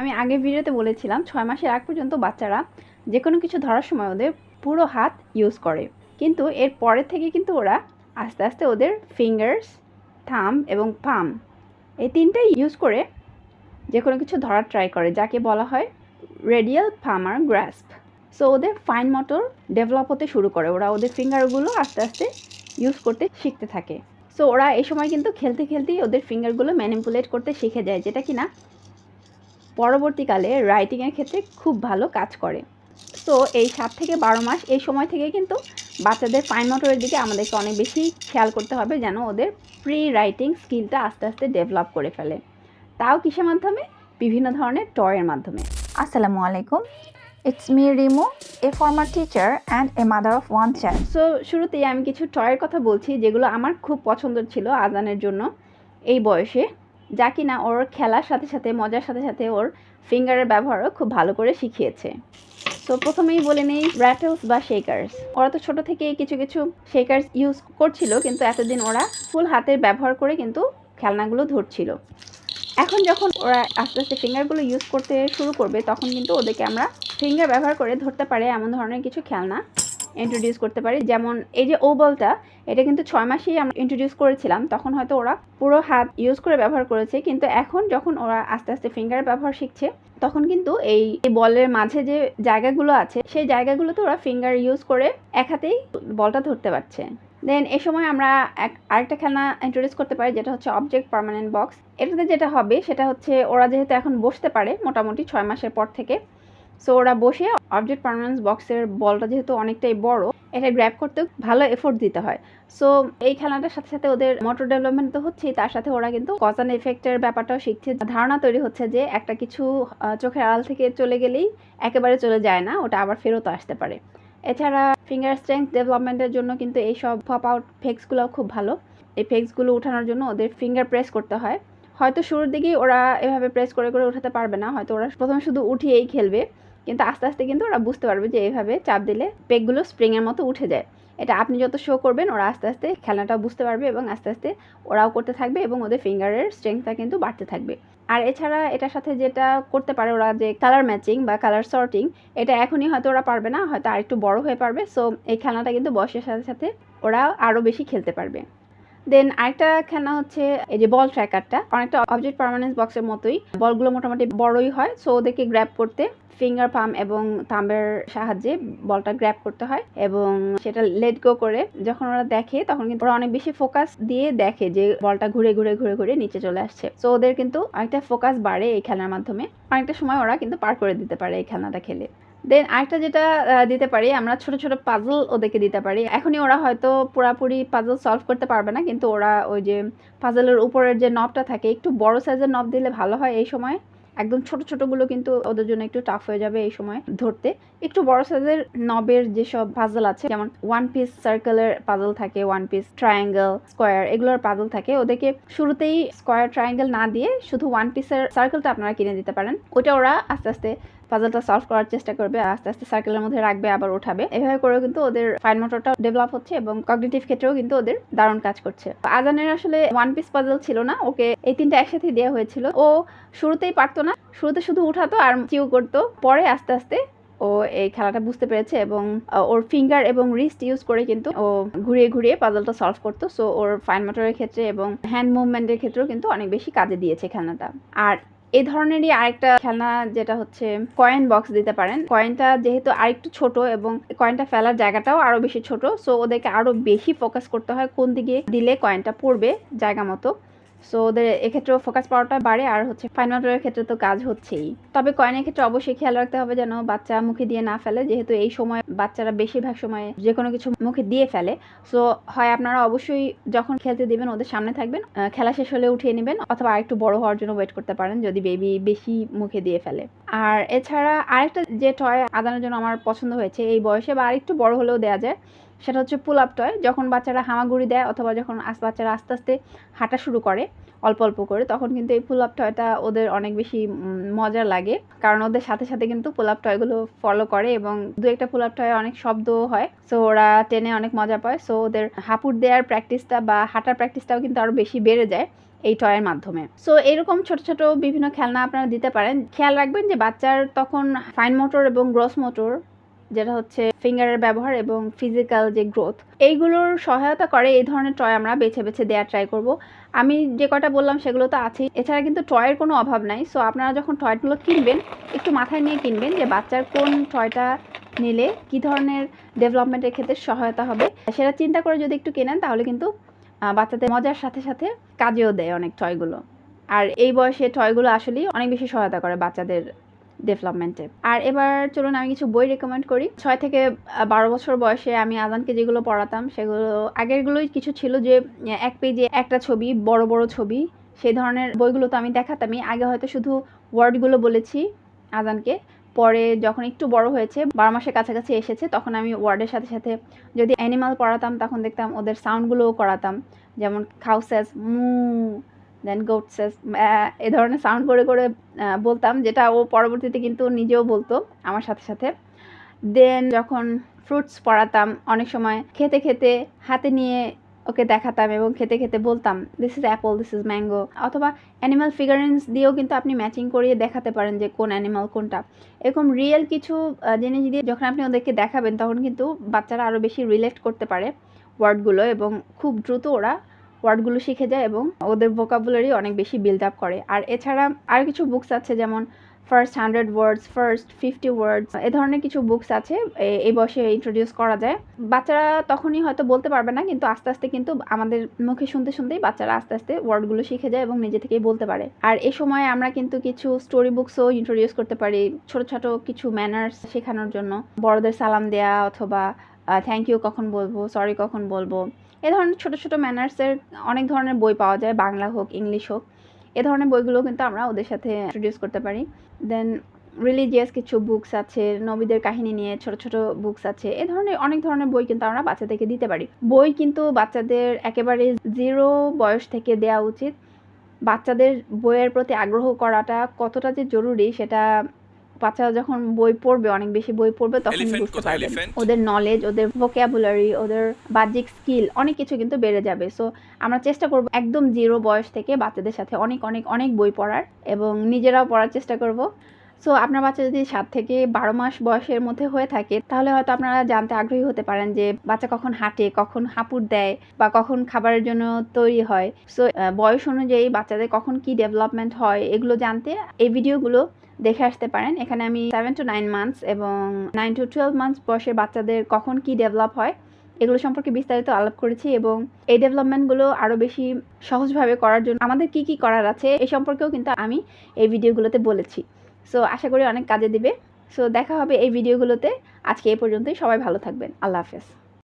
আমি আগের ভিডিওতে বলেছিলাম ছয় মাসের আগ পর্যন্ত বাচ্চারা যে কোনো কিছু ধরার সময় ওদের পুরো হাত ইউজ করে। কিন্তু এর পরের থেকে কিন্তু ওরা আস্তে আস্তে ওদের ফিঙ্গার্স থাম এবং পাম এই তিনটাই ইউজ করে যে কোনো কিছু ধরার ট্রাই করে, যাকে বলা হয় রেডিয়াল ফার্মার গ্রাস্প সো ওদের ফাইন মোটর ডেভেলপ হতে শুরু করে। ওরা ওদের ফিঙ্গারগুলো আস্তে আস্তে ইউজ করতে শিখতে থাকে। সো ওরা এই সময় কিন্তু খেলতে খেলতেই ওদের ফিঙ্গারগুলো ম্যানিপুলেট করতে শিখে যায়, যেটা কিনা পরবর্তীকালে রাইটিংয়ের ক্ষেত্রে খুব ভালো কাজ করে। তো এই সাত থেকে বারো মাস এই সময় থেকে কিন্তু বাচ্চাদের ফাইন মোটরের দিকে আমাদেরকে অনেক বেশি খেয়াল করতে হবে যেন ওদের প্রি রাইটিং স্কিলটা আস্তে আস্তে ডেভেলপ করে ফেলে। তাও কিসের মাধ্যমে? বিভিন্ন ধরনের টয়ের মাধ্যমে। আসসালামু আলাইকুম। It's me Rimu, a former teacher and a mother of one child. So শুরুতেই আমি কিছু টয়ের কথা বলছি যেগুলো আমার খুব পছন্দ ছিল আজানের জন্য। এই বয়সে যা কিনা ওর খেলার সাথে সাথে, মজার সাথে সাথে ওর ফিঙ্গারের ব্যবহারও খুব ভালো করে শিখিয়েছে। তো প্রথমেই বলে নেই র্যাটেলস বা শেকার্স ওরা তো ছোট থেকেই কিছু কিছু শেকার্স ইউজ করছিল, কিন্তু এতদিন ওরা ফুল হাতের ব্যবহার করে কিন্তু খেলনাগুলো ধরছিল। এখন যখন ওরা আস্তে আস্তে ফিঙ্গারগুলো ইউজ করতে শুরু করবে, তখন কিন্তু ওদেরকে আমরা ফিঙ্গার ব্যবহার করে ধরতে পারে এমন ধরনের কিছু খেলনা ইন্ট্রোডিউস করতে পারি। যেমন এই যে ও বলটা এটা কিন্তু ছয় মাসেই আমরা ইন্ট্রোডিউস করেছিলাম, তখন হয়তো ওরা পুরো হাত ইউজ করে ব্যবহার করেছে, কিন্তু এখন যখন ওরা আস্তে আস্তে ফিঙ্গার ব্যবহার শিখছে, তখন কিন্তু এই বলের মাঝে যে জায়গাগুলো আছে, সেই জায়গাগুলোতে ওরা ফিঙ্গার ইউজ করে এক হাতেই বলটা ধরতে পারছে। দেন এ সময় আমরা এক, আরেকটা খেলনা ইন্ট্রোডিউস করতে পারি, যেটা হচ্ছে অবজেক্ট পার্মানেন্ট বক্স এটাতে যেটা হবে, সেটা হচ্ছে ওরা যেহেতু এখন বসতে পারে মোটামুটি ছয় মাসের পর থেকে সো ওরা বসে অবজেক্ট পারমানেন্স বক্সের বলটা যেহেতু অনেকটাই বড় এটা গ্র্যাব করতে ভালো এফোর্ট দিতে হয়। সো এই খেলাটার সাথে সাথে ওদের মোটর ডেভেলপমেন্ট তো হচ্ছেই, তার সাথে ওরা কিন্তু কজান এফেক্টের ব্যাপারটাও শিখছে। ধারণা তৈরি হচ্ছে যে একটা কিছু চোখের আড়াল থেকে চলে গেলেই একেবারে চলে যায় না, ওটা আবার ফেরত আসতে পারে। এছাড়া ফিঙ্গার স্ট্রেংথ ডেভেলপমেন্টের জন্য কিন্তু এই সব পপ আউট ফেক্সগুলো খুব ভালো। এই ফেক্সগুলো ওঠানোর জন্য ওদের ফিঙ্গার প্রেস করতে হয়। হয়তো শুরুর দিকেই ওরা এভাবে প্রেস করে করে উঠাতে পারবে না, হয়তো ওরা প্রথমে শুধু উঠিয়েই খেলবে। কিন্তু আস্তে আস্তে কিন্তু ওরা বুঝতে পারবে যে এইভাবে চাপ দিলে পেকগুলো স্প্রিংয়ের মতো উঠে যায়। এটা আপনি যত শো করবেন, ওরা আস্তে আস্তে খেলনাটাও বুঝতে পারবে এবং আস্তে আস্তে ওরাও করতে থাকবে এবং ওদের ফিঙ্গারের স্ট্রেংথটা কিন্তু বাড়তে থাকবে। আর এছাড়া এটার সাথে যেটা করতে পারে ওরা যে কালার ম্যাচিং বা কালার সর্টিং এটা এখনই হয়তো ওরা পারবে না, হয়তো আরেকটু বড় হয়ে পারবে। সো এই খেলনাটা কিন্তু বয়সের সাথে সাথে ওরা আরও বেশি খেলতে পারবে। দেন আরেকটা খেলনা হচ্ছে এই যে বল ট্র্যাকারটা অনেকটা অবজেক্ট পারমানেন্স বক্সের মতোই। বলগুলো মোটামুটি বড়ই হয় সো ওদেরকে গ্র্যাব করতে ফিঙ্গার পাম এবং থাম্বের সাহায্যে বলটা গ্র্যাব করতে হয় এবং সেটা লেট গো করে যখন ওরা দেখে, তখন কিন্তু ওরা অনেক বেশি ফোকাস দিয়ে দেখে যে বলটা ঘুরে ঘুরে ঘুরে ঘুরে নিচে চলে আসছে। সো ওদের কিন্তু অনেকটা ফোকাস বাড়ে এই খেলার মাধ্যমে। অনেকটা সময় ওরা কিন্তু পার করে দিতে পারে এই খেলনাটা খেলে। দেন আরেকটা যেটা দিতে পারি, আমরা ছোট ছোট পাজল ওদেরকে দিতে পারি। এখনই ওরা হয়তো পুরাপুরি পাজল সলভ করতে পারবে না, কিন্তু ওরা ওই যে পাজলের উপরের যে নবটা থাকে, একটু বড় সাইজের নব দিলে ভালো হয় এই সময়। একদম ছোট ছোটগুলো কিন্তু ওদের জন্য একটু টাফ হয়ে যাবে এই সময় ধরতে। একটু বড় সাইজের নবের যেসব পাজল আছে, যেমন ওয়ান পিস সার্কেলের পাজল থাকে ওয়ান পিস ট্রায়াঙ্গেল স্কোয়ার এগুলোর পাজল থাকে, ওদেরকে শুরুতেই স্কোয়ার ট্রায়াঙ্গেল না দিয়ে শুধু ওয়ান পিসের সার্কেলটা আপনারা কিনে দিতে পারেন। ওটা ওরা আস্তে আস্তে পাজলটা সলভ করার চেষ্টা করবে, আস্তে আস্তে সার্কেলের মধ্যে রাখবে, আবার ওঠাবে এভাবে করেও কিন্তু ওদের ফাইন মোটরটা ডেভেলপ হচ্ছে এবং কগনিটিভ ক্ষেত্রেও কিন্তু ওদের দারুণ কাজ করছে। আজানের আসলে ওয়ান পিস পাজল ছিল না, ওকে এই তিনটা একসাথে দেওয়া হয়েছিল। ও শুরুতেই পারতো না, শুরুতে শুধু উঠাতো আর চিউ করতো, পরে আস্তে আস্তে ও এই খেলাটা বুঝতে পেরেছে এবং ওর ফিঙ্গার এবং রিস্ট ইউজ করে কিন্তু ও ঘুরিয়ে ঘুরিয়ে পাজলটা সলভ করতো। সো ওর ফাইন মোটরের ক্ষেত্রে এবং হ্যান্ড মুভমেন্টের ক্ষেত্রেও কিন্তু অনেক বেশি কাজে দিয়েছে খেলনাটা। আর এই ধরনেরই আরেকটা খেলনা যেটা হচ্ছে কয়েন বক্স দিতে পারেন। কয়েনটা যেহেতু আরেকটু ছোট এবং কয়েনটা ফেলার জায়গাটাও আরও বেশি ছোট সো ওদেরকে আরও বেশি ফোকাস করতে হয় কোন দিকে দিলে কয়েনটা পড়বে জায়গা মতো। সো ওদের এক্ষেত্রেও ফোকাস পাওয়াটা বাড়ে আর হচ্ছে ফাইন মোটরের ক্ষেত্রে তো কাজ হচ্ছেই। তবে কয়েনের ক্ষেত্রে অবশ্যই খেয়াল রাখতে হবে যেন বাচ্চা মুখে দিয়ে না ফেলে, যেহেতু এই সময় বাচ্চারা বেশিরভাগ সময় যে কোনো কিছু মুখে দিয়ে ফেলে। সো হয় আপনারা অবশ্যই যখন খেলতে দিবেন, ওদের সামনে থাকবেন খেলা শেষ হলে উঠিয়ে নেবেন, অথবা আরেকটু বড় হওয়ার জন্য ওয়েট করতে পারেন যদি বেবি বেশি মুখে দিয়ে ফেলে। আর এছাড়া আরেকটা যে টয় আদানের জন্য আমার পছন্দ হয়েছে, এই বয়সে বা আরেকটু বড় হলেও দেওয়া যায় সেটা হচ্ছে পুল আপ টয় যখন বাচ্চারা হামাগুড়ি দেয় অথবা যখন বাচ্চারা আস্তে আস্তে হাঁটা শুরু করে, অল্প অল্প করে, তখন কিন্তু এই পুল আপ টয়টা ওদের অনেক বেশি মজার লাগে। কারণ ওদের সাথে সাথে কিন্তু পুল আপ টয়গুলো ফলো করে এবং দু একটা পুল আপ টয় অনেক শব্দও হয়। সো ওরা টেনে অনেক মজা পায়। সো ওদের হাঁপুট দেওয়ার প্র্যাকটিসটা বা হাঁটার প্র্যাকটিসটাও কিন্তু আরও বেশি বেড়ে যায় এই টয়ের মাধ্যমে। সো এরকম ছোট ছোট বিভিন্ন খেলনা আপনারা দিতে পারেন। খেয়াল রাখবেন যে বাচ্চার তখন ফাইন মোটর এবং গ্রস মোটর যেটা হচ্ছে ফিঙ্গারের ব্যবহার এবং ফিজিক্যাল যে গ্রোথ এইগুলোর সহায়তা করে এই ধরনের টয় আমরা বেছে বেছে দেওয়ার ট্রাই করব। আমি যে কটা বললাম সেগুলো তো আছেই। এছাড়া কিন্তু টয়ের কোনো অভাব নাই। সো আপনারা যখন টয়গুলো কিনবেন, একটু মাথায় নিয়ে কিনবেন যে বাচ্চার কোন টয়টা নিলে কি ধরনের ডেভেলপমেন্টের ক্ষেত্রে সহায়তা হবে। সেটা চিন্তা করে যদি একটু কেনেন, তাহলে কিন্তু বাচ্চাদের মজার সাথে সাথে কাজেও দেয় অনেক টয়গুলো আর এই বয়সে টয়গুলো আসলেই অনেক বেশি সহায়তা করে বাচ্চাদের ডেভেলপমেন্টে আর এবার চলুন আমি কিছু বই রেকমেন্ড করি। ছয় থেকে বারো বছর বয়সে আমি আজানকে যেগুলো পড়াতাম, সেগুলো, আগেরগুলোই কিছু ছিল যে এক পেজে একটা ছবি, বড় বড় ছবি, সেই ধরনের বইগুলো তো আমি দেখাতামই। আগে হয়তো শুধু ওয়ার্ডগুলো বলেছি আজানকে। পরে যখন একটু বড় হয়েছে, বারো মাসের কাছাকাছি এসেছে, তখন আমি ওয়ার্ডের সাথে সাথে যদি অ্যানিমাল পড়াতাম, তখন দেখতাম ওদের সাউন্ডগুলোও করাতাম। যেমন খাউসেস মু দেন গোটসেস এ ধরনের সাউন্ড করে করে বলতাম, যেটা ও পরবর্তীতে কিন্তু নিজেও বলতো আমার সাথে সাথে। দেন যখন ফ্রুটস পড়াতাম, অনেক সময় খেতে খেতে হাতে নিয়ে ওকে দেখাতাম এবং খেতে খেতে বলতাম this is apple this is mango অথবা অ্যানিমাল ফিগারেন্স দিয়েও কিন্তু আপনি ম্যাচিং করিয়ে দেখাতে পারেন যে কোন অ্যানিমাল কোনটা। এরকম রিয়েল কিছু জিনিস দিয়ে যখন আপনি ওদেরকে দেখাবেন, তখন কিন্তু বাচ্চারা আরও বেশি রিলেট করতে পারে ওয়ার্ডগুলো এবং খুব দ্রুত ওরা ওয়ার্ডগুলো শিখে যায় এবং ওদের ভোকাবুলারি অনেক বেশি বিল্ড আপ করে। আর এছাড়া আর কিছু বুকস আছে যেমন first hundred words first fifty words এ ধরনের কিছু বুকস আছে এই বয়সে ইন্ট্রোডিউস করা যায়। বাচ্চারা তখনই হয়তো বলতে পারবে না, কিন্তু আস্তে আস্তে কিন্তু আমাদের মুখে শুনতে শুনতেই বাচ্চারা আস্তে আস্তে ওয়ার্ডগুলো শিখে যায় এবং নিজে থেকেই বলতে পারে। আর এই সময় আমরা কিন্তু কিছু স্টোরি বুকসও ইন্ট্রোডিউস করতে পারি ছোট ছোট কিছু ম্যানার্স শেখানোর জন্য। বড়দের সালাম দেয়া অথবা থ্যাংক ইউ কখন বলব সরি কখন বলব। এ ধরনের ছোটো ছোটো ম্যানার্সের অনেক ধরনের বই পাওয়া যায়, বাংলা হোক, ইংলিশ হোক। এ ধরনের বইগুলো কিন্তু আমরা ওদের সাথে ইন্ট্রোডিউস করতে পারি। দেন রিলিজিয়াস কিছু বুকস আছে, নবীদের কাহিনী নিয়ে ছোট ছোট বুকস আছে। এ ধরনের, অনেক ধরনের বই কিন্তু আমরা বাচ্চাদেরকে দিতে পারি। বই কিন্তু বাচ্চাদের একেবারে জিরো বয়স থেকে দেওয়া উচিত। বাচ্চাদের বইয়ের প্রতি আগ্রহ করাটা কতটা যে জরুরি, সেটা বাচ্চারা যখন বই পড়বে অনেক বেশি বই পড়বে তখন বুঝতে পারবে ওদের নলেজ ওদের ভোকাবুলারি ওদের বাহ্যিক স্কিল অনেক কিছু কিন্তু বেড়ে যাবে। সো আমরা চেষ্টা করব একদম জিরো বয়স থেকে বাচ্চাদের সাথে অনেক অনেক অনেক বই পড়ার এবং নিজেরাও পড়ার চেষ্টা করব। সো আপনার বাচ্চা যদি সাত থেকে বারো মাস বয়সের মধ্যে হয়ে থাকে তাহলে হয়তো আপনারা জানতে আগ্রহী হতে পারেন যে বাচ্চা কখন হাঁটে কখন হাঁপুট দেয় বা কখন খাবারের জন্য তৈরি হয়। সো বয়স অনুযায়ী বাচ্চাদের কখন কি ডেভেলপমেন্ট হয় এগুলো জানতে এই ভিডিওগুলো দেখে আসতে পারেন। এখানে আমি সেভেন টু নাইন মান্থস এবং নাইন টু টুয়েলভ মান্থস বয়সের বাচ্চাদের কখন কি ডেভেলপ হয়, এগুলো সম্পর্কে বিস্তারিত আলাপ করেছি এবং এই ডেভেলপমেন্টগুলো আরও বেশি সহজভাবে করার জন্য আমাদের কি কি করার আছে এই সম্পর্কেও কিন্তু আমি এই ভিডিওগুলোতে বলেছি। সো আশা করি অনেক কাজে দিবে। সো দেখা হবে এই ভিডিওগুলোতে। আজকে এই পর্যন্তই। সবাই ভালো থাকবেন। আল্লাহ হাফেজ।